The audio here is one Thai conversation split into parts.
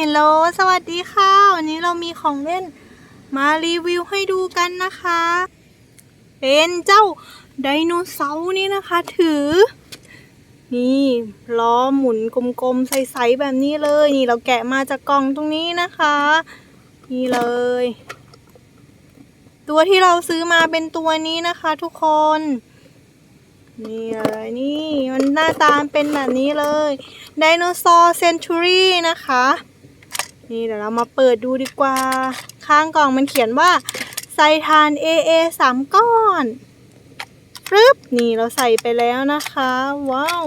ฮลโหลสวัสดีค่ะ วันนี้เรามีของเล่นมารีวิวให้ดูกันนะคะ เป็นเจ้าไดโนเสาร์นี่นะคะ ถือ นี่ล้อหมุนกลมๆใสๆแบบนี้เลย นี่เราแกะมาจากกล่องตรงนี้นะคะ นี่เลย ตัวที่เราซื้อมาเป็นตัวนี้นะคะทุกคนนี่เลยนี่มันหน้าตาเป็นแบบนี้เลยไดโนเสาร์เซนทูรี่นะคะ นี่เดี๋ยวเรามาเปิดดูดีกว่า ข้างกล่องมันเขียนว่าใส่ทาน AA สามก้อนปึ๊บนี่เราใส่ไปแล้วนะคะ ว้าว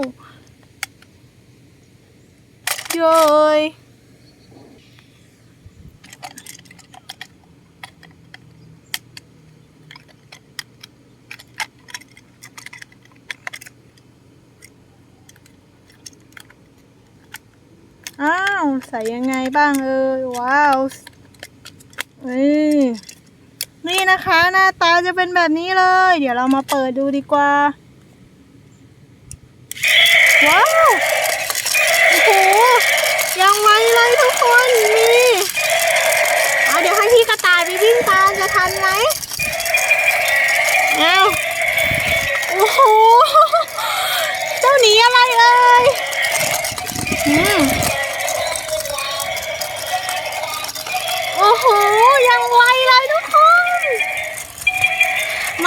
โยยอ้าวใส่ยังไงบ้างเอ่ยว้าวนี่นี่นะคะ หน้าตาจะเป็นแบบนี้เลย เดี๋ยวเรามาเปิดดูดีกว่า ว้าวโอ้โหยังไวเลยทุกคนนี่เอาเดี๋ยวให้พี่กระต่ายไปวิ่งตามจะทันไหม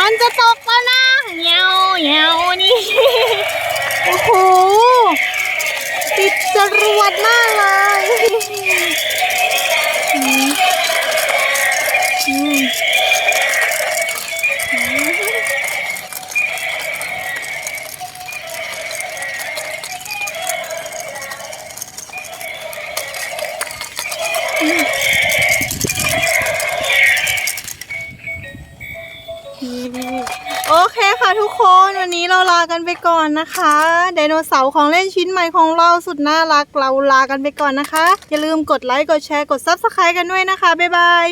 นจะตกแล้วนะเงาเงานี่ โอ้โห ติดจรวดมากเลยอืม โอเคค่ะทุกคนวันนี้เราลากันไปก่อนนะคะไดโนเสาร์ของเล่นชิ้นใหม่ของเราสุดน่ารักเราลากันไปก่อนนะคะ อย่าลืมกดไลค์กดแชร์กด Subscribe กันด้วยนะคะ บ๊ายบาย